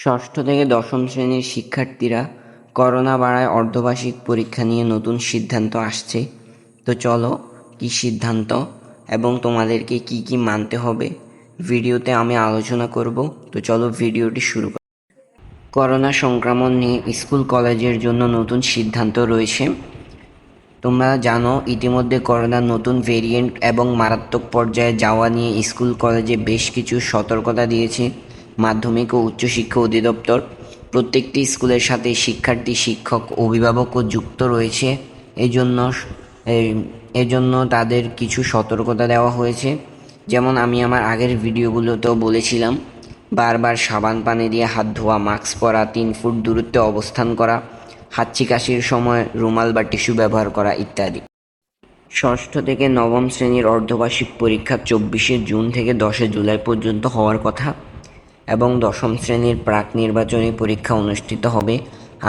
ষষ্ঠ থেকে দশম শ্রেণির শিক্ষার্থীরা করোনা বাড়ায় অর্ধবার্ষিক পরীক্ষা নিয়ে নতুন সিদ্ধান্ত আসছে। তো চলো, কী সিদ্ধান্ত এবং তোমাদেরকে কি কি মানতে হবে ভিডিওতে আমি আলোচনা করব। তো চলো ভিডিওটি শুরু করি। করোনা সংক্রমণ নিয়ে স্কুল কলেজের জন্য নতুন সিদ্ধান্ত রয়েছে। তোমরা জানো, ইতিমধ্যে করোনার নতুন ভেরিয়েন্ট এবং মারাত্মক পর্যায়ে যাওয়া নিয়ে স্কুল কলেজে বেশ কিছু সতর্কতা দিয়েছে। মাধ্যমিক ও উচ্চশিক্ষা অধিদপ্তর। প্রত্যেকটি স্কুলের সাথে শিক্ষার্থী, শিক্ষক অভিভাবকও যুক্ত রয়েছে। এজন্য এজন্য তাদের কিছু সতর্কতা দেওয়া হয়েছে। যেমন আমি আমার আগের ভিডিওগুলোতেও বলেছিলাম, বারবার সাবান পানি দিয়ে হাত ধোয়া, মাস্ক পরা, তিন ফুট দূরত্বে অবস্থান করা হাঁচি কাশির সময় রুমাল বা টিস্যু ব্যবহার করা ইত্যাদি। ষষ্ঠ থেকে নবম শ্রেণির অর্ধবার্ষিক পরীক্ষা চব্বিশে জুন থেকে দশে জুলাই পর্যন্ত হওয়ার কথা। এবং দশম শ্রেণির প্রাক নির্বাচনী পরীক্ষা অনুষ্ঠিত হবে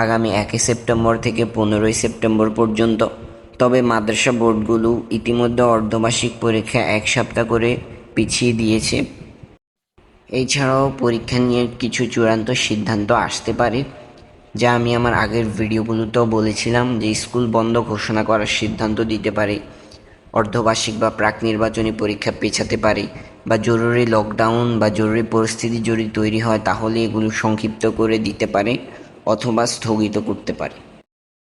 আগামী একই সেপ্টেম্বর থেকে পনেরোই সেপ্টেম্বর পর্যন্ত। তবে মাদ্রাসা বোর্ডগুলো ইতিমধ্যে অর্ধবার্ষিক পরীক্ষা এক সপ্তাহ করে পিছিয়ে দিয়েছে। এছাড়াও পরীক্ষা নিয়ে কিছু চূড়ান্ত সিদ্ধান্ত আসতে পারে, যা আমি আমার আগের ভিডিওগুলোতেও বলেছিলাম যে স্কুল বন্ধ ঘোষণা করার সিদ্ধান্ত দিতে পারে, অর্ধবার্ষিক বা প্রাক নির্বাচনী পরীক্ষা পেছাতে পারে। বা জরুরি লকডাউন বা জরুরি পরিস্থিতি যদি তৈরি হয়, তাহলে এগুলো সংক্ষিপ্ত করে দিতে পারে অথবা স্থগিত করতে পারে।